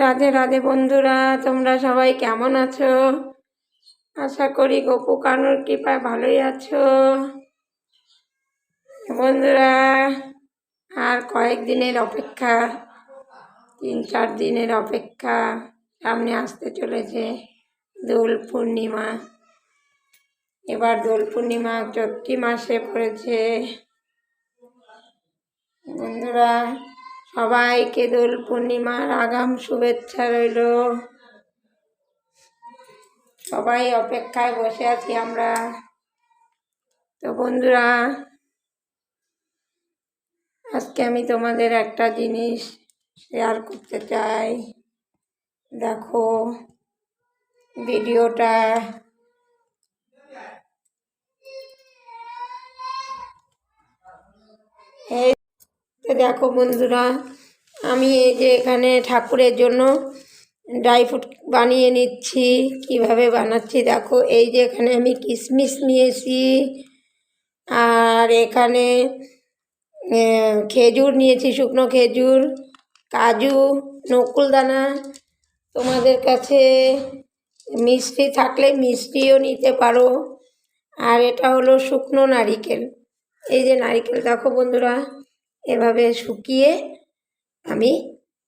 রাধে রাধে বন্ধুরা, তোমরা সবাই কেমন আছো? আশা করি গোপু কানুর কৃপায় ভালোই আছো। বন্ধুরা, আর কয়েক দিনের অপেক্ষা, তিন, চার দিনের অপেক্ষা, সামনে আসতে চলেছে দোল পূর্ণিমা। এবার দোল পূর্ণিমা চৈত্রি মাসে পড়েছে। বন্ধুরা সবাইকে দোল পূর্ণিমার আগাম শুভেচ্ছা রইল। সবাই অপেক্ষায় বসে আছি আমরা। তো বন্ধুরা, আজকে আমি তোমাদের একটা জিনিস শেয়ার করতে চাই। দেখো, ভিডিওটা। এই দেখো বন্ধুরা, আমি এই যে এখানে ঠাকুরের জন্য ড্রাই ফ্রুট বানিয়ে নিচ্ছি। কীভাবে বানাচ্ছি দেখো, এই যে এখানে আমি কিশমিশ নিয়েছি আর এখানে খেজুর নিয়েছি, শুকনো খেজুর, কাজু নকুলদানা তোমাদের কাছে মিষ্টি থাকলে মিষ্টিও নিতে পারো। আর এটা হলো শুকনো নারিকেল। এই যে নারিকেল, দেখো বন্ধুরা এভাবে শুকিয়ে আমি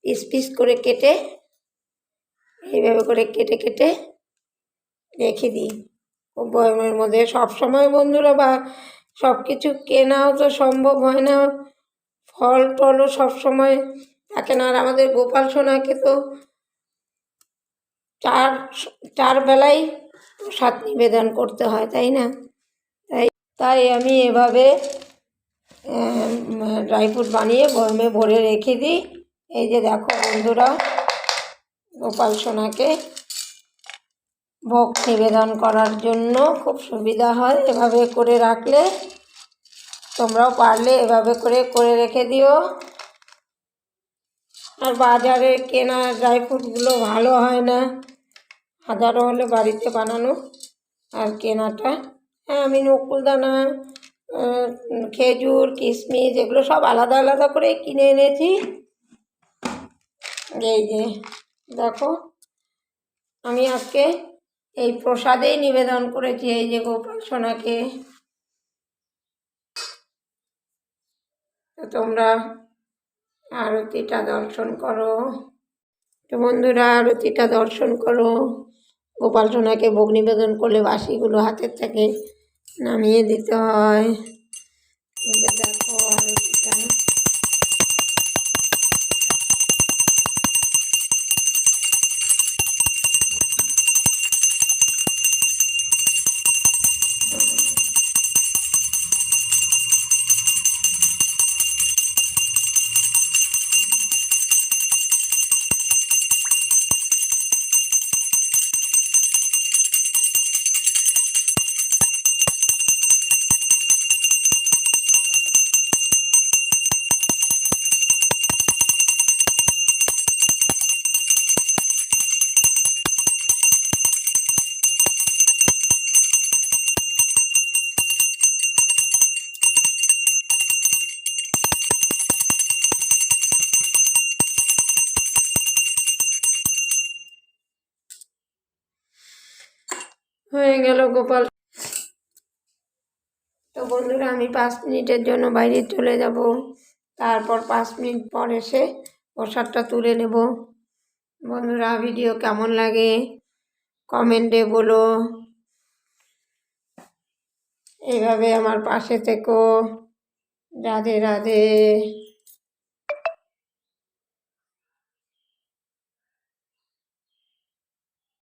পিস পিস করে কেটে, এইভাবে করে কেটে কেটে রেখে দিই। বয়মের মধ্যে সব সময় বন্ধুরা বা সব কিছু কেনাও তো সম্ভব হয় না। ফল টলও সময় থাকে না। আর আমাদের গোপাল সোনাকে তো চার চার বেলায় প্রসাদ নিবেদন করতে হয়, তাই না? তাই তাই আমি এভাবে ড্রাই ফ্রুট বানিয়ে বয়মে ভরে রেখে দিই। এই যে দেখো বন্ধুরা, গোপাল সোনাকে ভোগ নিবেদন করার জন্য খুব সুবিধা হয় এভাবে করে রাখলে। তোমরাও পারলে এভাবে করে করে রেখে দিও। আর বাজারে কেনা ড্রাই ফ্রুটগুলো ভালো হয় না। হাজারো হলে বাড়িতে বানানো আর কেনাটা। হ্যাঁ আমি নকুলদানা খেজুর, কিশমিশ, এগুলো সব আলাদা আলাদা করে কিনে এনেছি। এই যে, দেখো, আমি আজকে এই প্রসাদেই নিবেদন করেছি, এই যে গোপাল সোনাকে। তো তোমরা আরতিটা দর্শন করো। তো বন্ধুরা, আরতিটা দর্শন করো। গোপাল সোনাকে ভোগ নিবেদন করলে বাসিগুলো হাতের থেকে নামিয়ে দিতে হয়। দেখো আরতিটা হয়ে গেল গোপাল। তো বন্ধুরা, আমি পাঁচ মিনিটের জন্য বাইরে চলে যাব। তারপর পাঁচ মিনিট পর এসে প্রসাদটা তুলে নেব। বন্ধুরা, ভিডিও কেমন লাগে কমেন্টে বলো। এইভাবে আমার পাশে থেকো। রাধে রাধে।